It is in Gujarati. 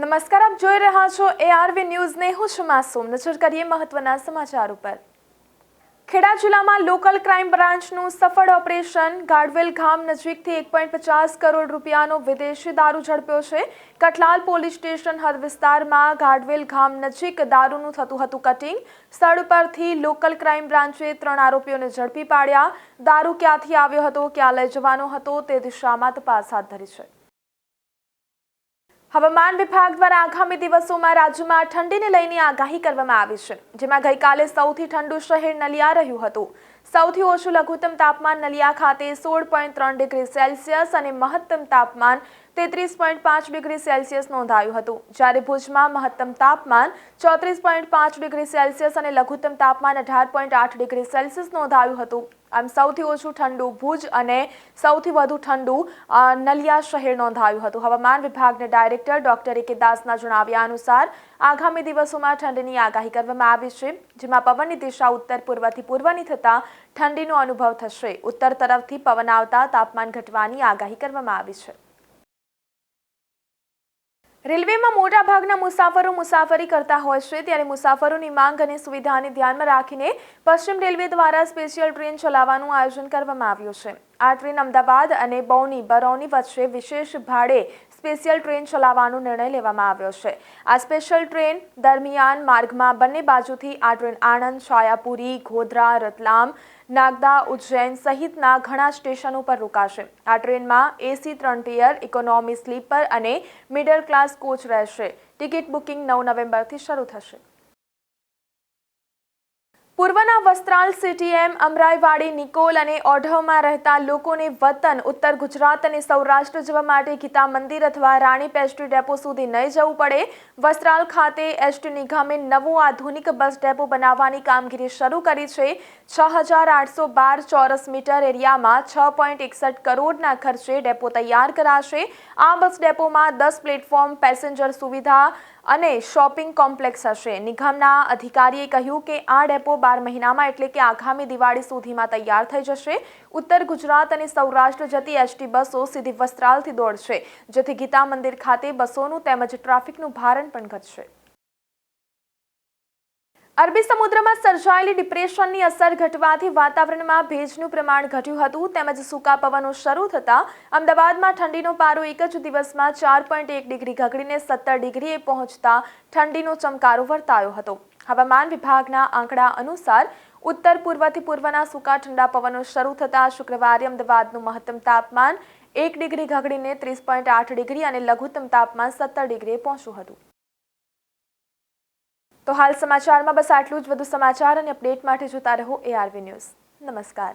નમસ્કાર, આપ જોઈ રહ્યા છો એઆરવી ન્યૂઝને. હું છું માસૂમ. નજર કરીએ મહત્વના સમાચાર ઉપર. ખેડા જિલ્લામાં લોકલ ક્રાઇમ બ્રાન્ચનું સફળ ઓપરેશન ગાડવેલ ગામ નજીકથી એક પોઈન્ટ પચાસ કરોડ રૂપિયાનો વિદેશી દારૂ ઝડપ્યો છે. કઠલાલ પોલીસ સ્ટેશન હદ વિસ્તારમાં ગાડવેલ ગામ નજીક દારૂનું થતું હતું કટિંગ. સ્થળ પરથી લોકલ ક્રાઇમ બ્રાન્ચે ત્રણ આરોપીઓને ઝડપી પાડ્યા. દારૂ ક્યાંથી આવ્યો હતો, ક્યાં લઈ જવાનો હતો, તે દિશામાં તપાસ હાથ ધરી છે. હવામાન વિભાગ દ્વારા આગામી દિવસોમાં રાજ્યમાં ઠંડીને લઈને આગાહી કરવામાં આવી છે, જેમાં ગઈકાલે સૌથી ઠંડુ શહેર નલિયા રહ્યું હતું. સૌથી ઓછું લઘુત્તમ તાપમાન નલિયા ખાતે સોળ પોઈન્ટ ત્રણ ડિગ્રી સેલ્સિયસ અને મહત્તમ તાપમાન તેત્રીસ પોઈન્ટ પાંચ ડિગ્રી સેલ્સિયસ નોંધાયું હતું. જ્યારે ભુજમાં મહત્તમ તાપમાન ચોત્રીસ પોઈન્ટ પાંચ ડિગ્રી સેલ્સિયસ અને લઘુત્તમ તાપમાન અઢાર પોઈન્ટ આઠ ડિગ્રી સેલ્સિયસ નોંધાયું હતું. આમ સૌથી ઓછું ઠંડુ ભુજ અને સૌથી વધુ ઠંડુ નલિયા શહેર નોંધાયું હતું. હવામાન વિભાગના ડાયરેક્ટર ડોક્ટર એ કે દાસના જણાવ્યા અનુસાર, આગામી દિવસોમાં ઠંડીની આગાહી કરવામાં આવી છે, જેમાં પવનની દિશા ઉત્તર પૂર્વથી પૂર્વની થતાં ઠંડીનો અનુભવ થશે. ઉત્તર તરફથી પવન આવતા તાપમાન ઘટવાની આગાહી કરવામાં આવી છે. રેલવેમાં મોટા ભાગના મુસાફરો મુસાફરી કરતા હોય છે. ત્યારે મુસાફરોની માંગ અને સુવિધાને ધ્યાનમાં રાખીને પશ્ચિમ રેલવે દ્વારા સ્પેશિયલ ટ્રેન ચલાવવાનું આયોજન કરવામાં આવ્યું છે. આ ટ્રેન અમદાવાદ અને બૌની બરૌની વચ્ચે વિશેષ ભાડે સ્પેશિયલ ટ્રેન ચલાવવાનો નિર્ણય લેવામાં આવ્યો છે. આ સ્પેશિયલ ટ્રેન દરમિયાન માર્ગમાં બંને બાજુથી આ ટ્રેન આણંદ, છાયાપુરી, ગોધરા, રતલામ, નાગદા, ઉજ્જૈન સહિતના ઘણા સ્ટેશનો પર રોકાશે. આ ટ્રેનમાં એસી ત્રણ ટિયર ઇકોનોમી સ્લીપર અને મિડલ ક્લાસ કોચ રહેશે. ટિકિટ બુકિંગ નવ નવેમ્બરથી શરૂ થશે. પૂર્વના વસ્ત્રાલ સીટીએમ અમરાઈવાડી, નિકોલ અને ઓઢવમાં રહેતા લોકોને વતન, ઉત્તર ગુજરાત અને સૌરાષ્ટ્ર જવા માટે ગીતા મંદિર અથવા રાણી પેસ્ટ્રી ડેપો સુધી નહીં જવું પડે. વસ્ત્રાલ ખાતે એસટી નિગમે નવો આધુનિક બસ ડેપો બનાવવાની કામગીરી શરૂ કરી છે. છ હજાર આઠસો બાર ચોરસ મીટર એરિયામાં છ પોઈન્ટ એકસઠ કરોડના ખર્ચે ડેપો તૈયાર કરાશે. આ બસ ડેપોમાં દસ પ્લેટફોર્મ, પેસેન્જર સુવિધા અને શોપિંગ કોમ્પ્લેક્સ હશે. નિગમના અધિકારીએ કહ્યું કે આ ડેપો બાર મહિનામાં એટલે કે આગામી દિવાળી સુધીમાં તૈયાર થઈ જશે. ઉત્તર ગુજરાત અને સૌરાષ્ટ્ર જતી એસટી બસો સીધી વસ્ત્રાલથી દોડશે, જેથી ગીતા મંદિર ખાતે બસોનું તેમજ ટ્રાફિકનું ભારણ પણ ઘટશે. અરબી સમુદ્રમાં સર્જાયેલી ડિપ્રેશનની અસર ઘટવાથી વાતાવરણમાં ભેજનું પ્રમાણ ઘટ્યું હતું, તેમજ સૂકા પવનો શરૂ થતાં અમદાવાદમાં ઠંડીનો પારો એક જ દિવસમાં ચાર પોઈન્ટ એક ડિગ્રી ઘગડીને સત્તર ડિગ્રીએ પહોંચતા ઠંડીનો ચમકારો વર્તાયો હતો. હવામાન વિભાગના આંકડા અનુસાર ઉત્તર પૂર્વથી પૂર્વના સૂકા ઠંડા પવનો શરૂ થતાં શુક્રવારે અમદાવાદનું મહત્તમ તાપમાન એક ડિગ્રી ઘગડીને ત્રીસ પોઈન્ટ આઠ ડિગ્રી અને લઘુત્તમ તાપમાન સત્તર ડિગ્રીએ પહોંચ્યું હતું. તો હાલ સમાચારમાં બસ આટલું જ. વધુ સમાચાર અને અપડેટ માટે જોતા રહો એઆરવી ન્યૂઝ. નમસ્કાર.